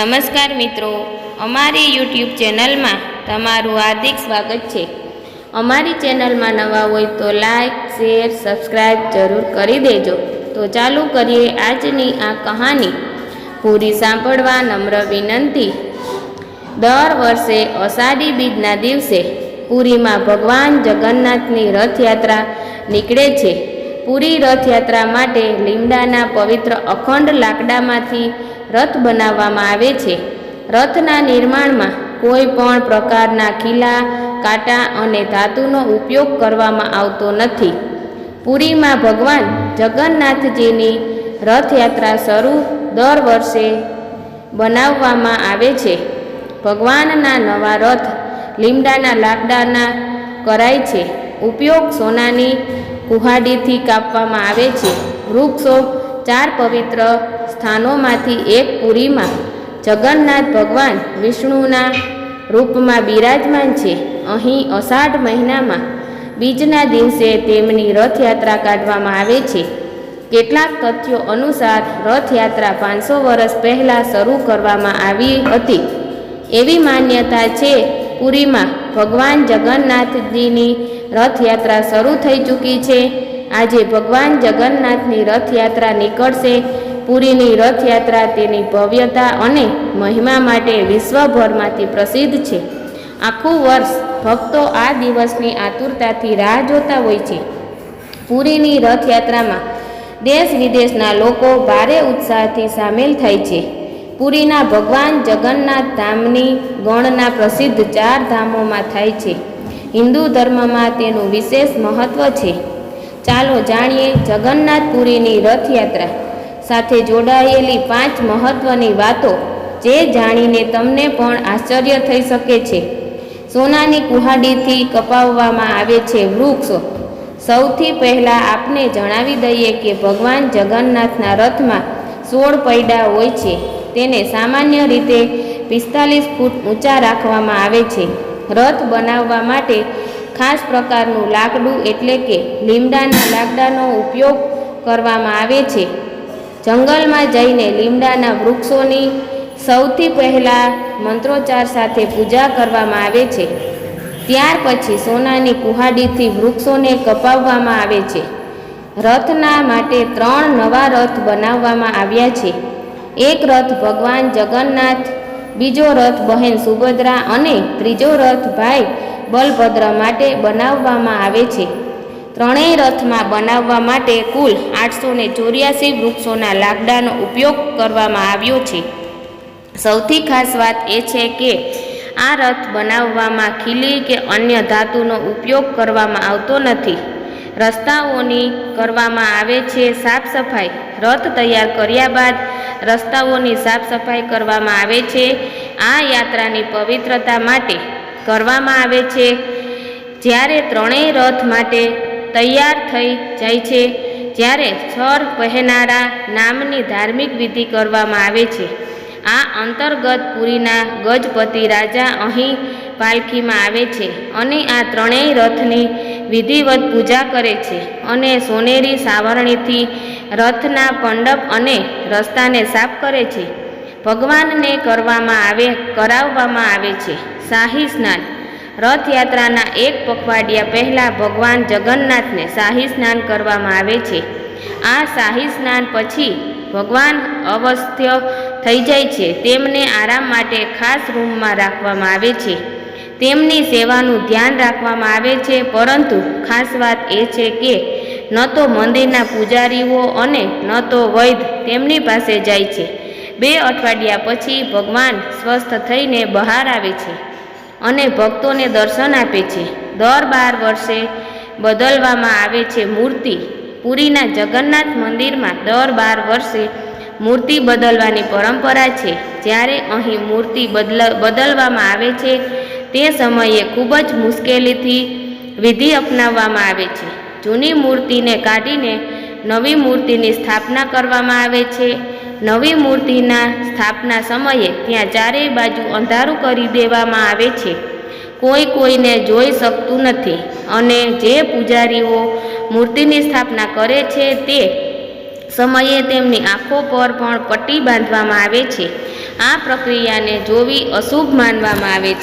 નમસ્કાર મિત્રો, અમારી યુટ્યુબ ચેનલમાં તમારું હાર્દિક સ્વાગત છે. અમારી ચેનલમાં નવા હોય તો લાઈક, શેર સબસ્ક્રાઈબ જરૂર કરી દેજો. તો ચાલુ કરીએ આજની આ કહાની. પૂરી સાંભળવા નમ્ર વિનંતી. દર વર્ષે અષાઢી બીજના દિવસે પુરીમાં ભગવાન જગન્નાથની રથયાત્રા નીકળે છે. પુરી રથયાત્રા માટે લીમડાના પવિત્ર અખંડ લાકડામાંથી રથ બનાવવામાં આવે છે. રથના નિર્માણમાં કોઈ પણ પ્રકારના ખીલા, કાંટા અને ધાતુનો ઉપયોગ કરવામાં આવતો નથી. પુરીમાં ભગવાન જગન્નાથજીની રથયાત્રા શરૂ દર વર્ષે બનાવવામાં આવે છે. ભગવાનના નવા રથ લીમડાના લાકડાના કરાય છે. ઉપયોગ સોનાની કુહાડીથી કાપવામાં આવે છે. વૃક્ષો ચાર પવિત્ર સ્થાનોમાંથી એક પુરીમાં. જગન્નાથ ભગવાન વિષ્ણુના રૂપમાં બિરાજમાન છે. અહીં અષાઢ મહિનામાં બીજના દિવસે તેમની રથયાત્રા કાઢવામાં આવે છે. કેટલાક તથ્યો અનુસાર રથયાત્રા પાંચસો વર્ષ પહેલાં શરૂ કરવામાં આવી હતી. એવી માન્યતા છે, પુરીમાં ભગવાન જગન્નાથજીની રથયાત્રા શરૂ થઈ ચૂકી છે. આજે ભગવાન જગન્નાથની રથયાત્રા નીકળશે. પુરીની રથયાત્રા તેની ભવ્યતા અને મહિમા માટે વિશ્વભરમાંથી પ્રસિદ્ધ છે. આખું વર્ષ ભક્તો આ દિવસની આતુરતાથી રાહ જોતા હોય છે. પુરીની રથયાત્રામાં દેશ વિદેશના લોકો ભારે ઉત્સાહથી સામેલ થાય છે. પુરીના ભગવાન જગન્નાથ ધામની ગણના પ્રસિદ્ધ ચાર ધામોમાં થાય છે. હિન્દુ ધર્મમાં તેનું વિશેષ મહત્ત્વ છે. ચાલો જાણીએ જગન્નાથપુરીની રથયાત્રા. સાથે જોડાયેલી પાંચ મહત્વની વાતો જે જાણીને તમને પણ આશ્ચર્ય થઈ શકે છે. સોનાની કુહાડીથી કપાવવામાં આવે છે વૃક્ષો. સૌથી પહેલાં આપને જણાવી દઈએ કે ભગવાન જગન્નાથના રથમાં સોળ પૈડા હોય છે. તેને સામાન્ય રીતે પિસ્તાલીસ ફૂટ ઊંચા રાખવામાં આવે છે. રથ બનાવવા માટે ખાસ પ્રકારનું લાકડું એટલે કે લીમડાના લાકડાનો ઉપયોગ કરવામાં આવે છે. જંગલમાં જઈને લીમડાના વૃક્ષોની સૌથી પહેલાં મંત્રોચ્ચાર સાથે પૂજા કરવામાં આવે છે. ત્યાર પછી સોનાની કુહાડીથી વૃક્ષોને કપાવવામાં આવે છે. રથના માટે ત્રણ નવા રથ બનાવવામાં આવ્યા છે. એક રથ ભગવાન જગન્નાથ બીજો રથ બહેન સુભદ્રા અને ત્રીજો રથ ભાઈ બલભદ્ર માટે બનાવવામાં આવે છે. ત્રણેય રથમાં બનાવવા માટે કુલ આઠસો ને ચોર્યાસી વૃક્ષોના લાકડાનો ઉપયોગ કરવામાં આવ્યો છે. સૌથી ખાસ વાત એ છે કે આ રથ બનાવવામાં ખીલી કે અન્ય ધાતુનો ઉપયોગ કરવામાં આવતો નથી. રસ્તાઓની કરવામાં આવે છે સાફ સફાઈ. રથ તૈયાર કર્યા બાદ રસ્તાઓની સાફ સફાઈ કરવામાં આવે છે. આ યાત્રાની પવિત્રતા માટે કરવામાં આવે છે. જ્યારે ત્રણેય રથ માટે તૈયાર થઈ જાય છે, જ્યારે છર પહેનારા નામની ધાર્મિક વિધિ કરવામાં આવે છે. આ અંતર્ગત પુરીના ગજપતિ રાજા અહીં પાલખીમાં આવે છે અને આ ત્રણેય રથની વિધિવત પૂજા કરે છે અને સોનેરી સાવરણીથી રથના પંડપ અને રસ્તાને સાફ કરે છે. ભગવાનને કરવામાં આવે, કરાવવામાં આવે છે. શાહી સ્નાન. રથયાત્રાના એક પખવાડિયા પહેલાં ભગવાન જગન્નાથને શાહી સ્નાન કરવામાં આવે છે. આ શાહી સ્નાન પછી ભગવાન અવસ્થ્ય થઈ જાય છે. તેમને આરામ માટે ખાસ રૂમમાં રાખવામાં આવે છે. તેમની સેવાનું ધ્યાન રાખવામાં આવે છે, પરંતુ ખાસ વાત એ છે કે ન તો મંદિરના પૂજારીઓ અને ન તો વૈદ તેમની પાસે જાય છે. બે અઠવાડિયા પછી ભગવાન સ્વસ્થ થઈને બહાર આવે છે અને ભક્તોને દર્શન આપે છે. દર બાર વર્ષે બદલવામાં આવે છે મૂર્તિ. પુરીના જગન્નાથ મંદિરમાં દર બાર વર્ષે મૂર્તિ બદલવાની પરંપરા છે. જ્યારે અહીં મૂર્તિ બદલ, બદલવામાં આવે છે તે સમયે ખૂબ જ મુશ્કેલીથી વિધિ અપનાવવામાં આવે છે. જૂની મૂર્તિને કાઢીને નવી મૂર્તિની સ્થાપના કરવામાં આવે છે. નવી મૂર્તિના સ્થાપના સમયે ત્યાં ચારેય બાજુ અંધારું કરી દેવામાં આવે છે. કોઈ કોઈને જોઈ શકતું નથી અને જે પૂજારીઓ મૂર્તિની સ્થાપના કરે છે તે સમયે તેમની આંખો પર પણ પટ્ટી બાંધવામાં આવે છે. આ પ્રક્રિયાને જોવી અશુભ માનવામાં આવે છે.